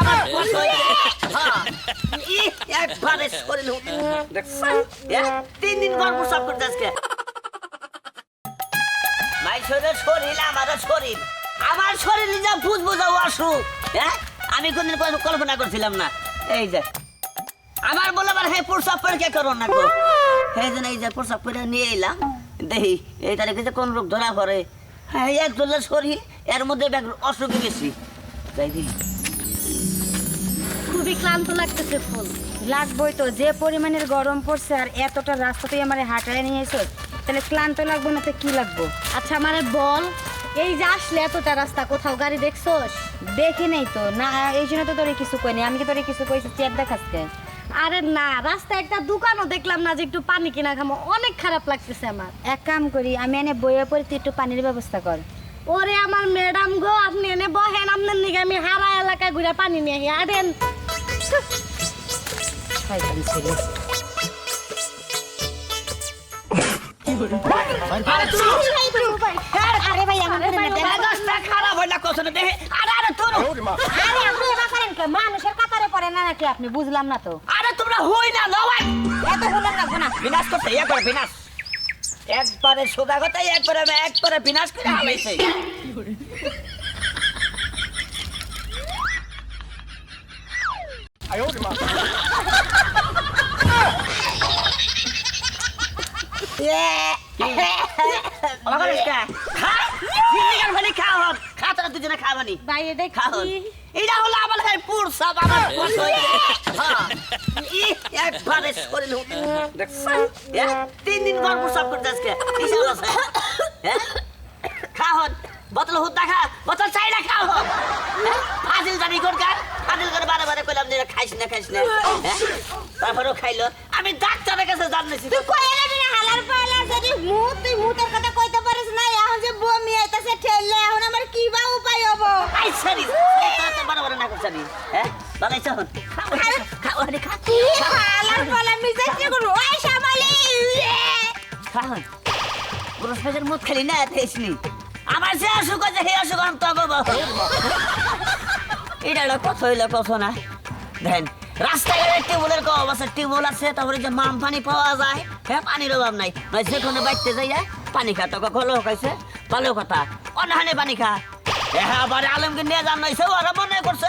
আমার হয়ে হ্যাঁ। ই একবারে শরীর তিন দিন পর প্রসাব করতে আজকে। মাই শরীর শরীর আমার শরীর। আমার শরীরে যা বুঝ বুঝা অসুখ। হ্যাঁ আমি কোনদিন কোনো কল্পনা করছিলাম না। এই যে আমার বলে আবার হ্যাঁ প্রসাব পরীক্ষা করো না গো। এই জন্য এই যে প্রসাব করে নিয়ে এলাম। দেখি এই তারিখে যে কোন রোগ ধরা পড়ে? হ্যাঁ এক দলের শরীর এর মধ্যে অসুখই বেশি। তাই খুবই ক্লান্ত লাগতেছে ফুল। লাগবই তো, যে পরিমাণের গরম পড়ছে আর এতটা রাস্তা তুই আমার হাঁটায় নিয়ে এসো, তাহলে ক্লান্ত লাগবো না তো কি লাগবো? আচ্ছা আমারে বল, এই যে আসলে এতটা রাস্তা, কোথাও গাড়ি দেখছোস? দেখি নেই তো, না, এই জন্য তো তোরে কিছু কইনি, আমি কি তোরে কিছু কইছি চেয়ার দেখাচ্ছে আরে না, রাস্তায় একটা দোকানও দেখলাম না যে একটু পানি কিনা খামো, অনেক খারাপ লাগতেছে আমার। এক কাম করি, আমি এনে বইয়ে পড়ে, তুই একটু পানির ব্যবস্থা কর। ওরে আমার ম্যাডাম গো, আপনি এনে বহেন, আপনার নিকে আমি হারা এলাকায় ঘুরে পানি নিয়ে আরেন। শয়তান ছেলে। আরে ভাই না, কথা কে? আপনি বুঝলাম না তো আরে তোমরা হই না নবাই এত রাখব না বিনাশ করতে একবার বিনাশ একবারে সোজা কথাই একবারে একবারে বিনাশ করে হালাইছে আমার ঘরে খা খা জিন্দিগার ভালি খা হন খা তোরা দুজনে খাবানি বাইরে খাওন দেখি এটা হলো আমার খাই পুর সব আমার বস হয়ে হ্যাঁ ই একবারে শরীর দেখছেন হ্যাঁ? তিন দিন পর প্রসাব করতে আজকে হ্যাঁ খাওন বোতল হুদ্দা খা বোতল চাই না খাও হ্যাঁ? ফাজিল জানি কোন কার ফাজিল করে বারে বারে কইলাম যে খাইস না খাইস না। হ্যাঁ? তারপরেও খাইলো। আমি ডাক্তারের কাছে জানিয়েছি তুই কই না হালার পালা যদি মুখ তুই মুতের কথা কইতে পারিস না এখন যে বমি আইতাছে ঠেললে এখন আমার কি বা উপায় হব? আই সরি তো বারে বারে না করছানি হ্যাঁ বানাইছ হন খাও আরে খা হালার পালা মিজাইছে খালি না তেসনি আমার যে অসুখ আছে সেই অসুখ আমি তবে এটা হলো কথা হইল কথা না দেখেন রাস্তাঘাটে টিউবওয়েলের কম অবস্থা টিউবওয়েল আছে, তারপরে যে মাম পানি পাওয়া যায় হ্যাঁ পানির অভাব নাই। নয় যেখানে বাইতে যাই পানি খা তো কখনো খাইছে ভালো কথা, অনহানে পানি খা হ্যাঁ আবার আলমকে নিয়ে যান নইছে ওরা মনে করছে